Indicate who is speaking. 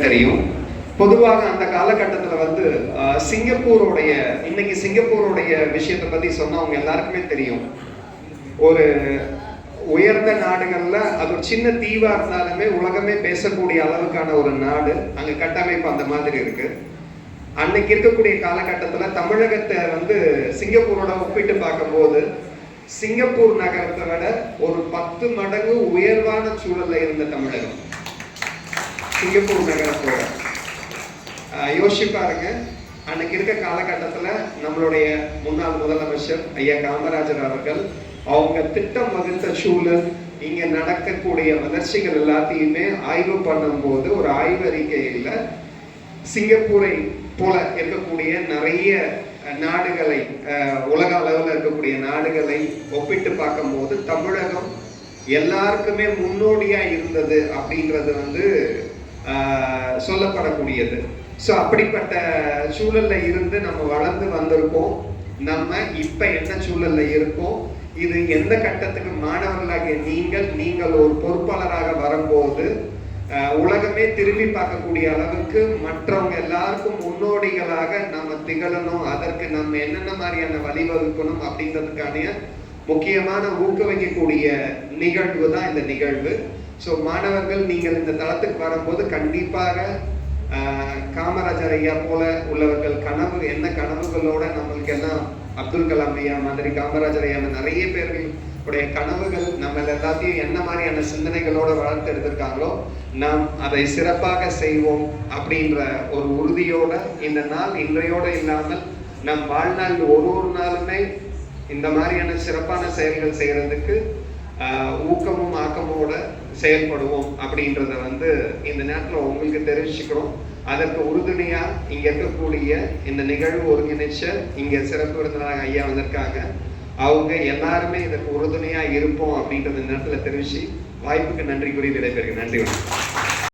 Speaker 1: தெரியும். பொதுவாக அந்த காலகட்டத்தில் வந்து ஆஹ், சிங்கப்பூருடைய இன்னைக்கு சிங்கப்பூருடைய விஷயத்தை பத்தி சொன்னவங்க எல்லாருக்குமே தெரியும். ஒரு உயர்ந்த நாடுகள்ல அது ஒரு சின்ன தீவா இருந்தாலுமே உலகமே பேசக்கூடிய அளவுக்கான ஒரு நாடு. அங்க கட்டமைப்பு அந்த மாதிரி இருக்கு. அன்னைக்கு இருக்கக்கூடிய காலகட்டத்துல தமிழகத்தை வந்து சிங்கப்பூரோட ஒப்பிட்டு பார்க்கும்போது சிங்கப்பூர் நகரத்தை விட ஒரு பத்து மடங்கு உயர்வான சூழல்ல இருந்த தமிழகம். சிங்கப்பூர் நகரத்தோட போகிறேன் யோசிச்சு பாருங்க. அன்னைக்கு இருக்க காலகட்டத்தில் நம்மளுடைய முன்னாள் முதலமைச்சர் ஐயா காமராஜர் அவர்கள் அவங்க திட்டம் வகுத்த சூழல் இங்க நடக்கக்கூடிய வளர்ச்சிகள் எல்லாத்தையுமே ஆய்வு பண்ணும்போது ஒரு ஆய்வறிக்கையில் சிங்கப்பூரை போல இருக்கக்கூடிய நிறைய நாடுகளை உலக அளவில் இருக்கக்கூடிய நாடுகளை ஒப்பிட்டு பார்க்கும்போது தமிழகம் எல்லாருக்குமே முன்னோடியா இருந்தது அப்படின்றது வந்து சொல்லப்படக்கூடியது. ஸோ அப்படிப்பட்ட சூழல்ல இருந்து நம்ம வளர்ந்து வந்திருக்கோம். நம்ம இப்ப என்ன சூழல்ல இருக்கோம்? இது எந்த கட்டத்துக்கு மாணவர்களாகிய நீங்கள் நீங்கள் ஒரு பொறுப்பாளராக வரும்போது உலகமே திரும்பி பார்க்கக்கூடிய அளவுக்கு மற்றவங்க எல்லாருக்கும் முன்னோடிகளாக நம்ம திகழணும். அதற்கு நம்ம என்னென்ன மாதிரியான வழிவகுக்கணும் அப்படின்றதுக்கான முக்கியமான ஊக்குவிக்கக்கூடிய நிகழ்வு தான் இந்த நிகழ்வு. ஸோ மாணவர்கள் நீங்கள் இந்த தளத்துக்கு வரும்போது கண்டிப்பாக ஆஹ், காமராஜர் ஐயா போல உள்ளவர்கள் கனவு என்ன கனவுகளோட நம்மளுக்கு எல்லாம் அப்துல் கலாம் ஐயா மாதிரி காமராஜர் ஐயா நிறைய பேர்கள் உடைய கனவுகள் நம்ம எல்லாத்தையும் என்ன மாதிரியான சிந்தனைகளோட வளர்த்து எடுத்திருக்காங்களோ நாம் அதை சிறப்பாக செய்வோம் அப்படின்ற ஒரு உறுதியோட இந்த நாள் இன்றையோட இல்லாமல் நம் வாழ்நாள் ஒரு ஒரு நாளுமே இந்த மாதிரியான சிறப்பான செயல்கள் செய்யறதுக்கு ஊக்கமும் ஆக்கமோட செயல்படுவோம் அப்படின்றத வந்து இந்த நேரத்தில் உங்களுக்கு தெரிவிச்சுக்கிறோம். அதற்கு உறுதுணையா இங்க இருக்கக்கூடிய இந்த நிகழ்வு ஒருங்கிணைச்ச இங்க சிறப்பு விருந்தினராக ஐயா வந்திருக்காங்க. அவங்க எல்லாருமே இதற்கு உறுதுணையா இருப்போம் அப்படின்றத நேரத்தில் தெரிவிச்சு வாய்ப்புக்கு நன்றி கூறி விடைபெறுகிறேன். நன்றி வணக்கம்.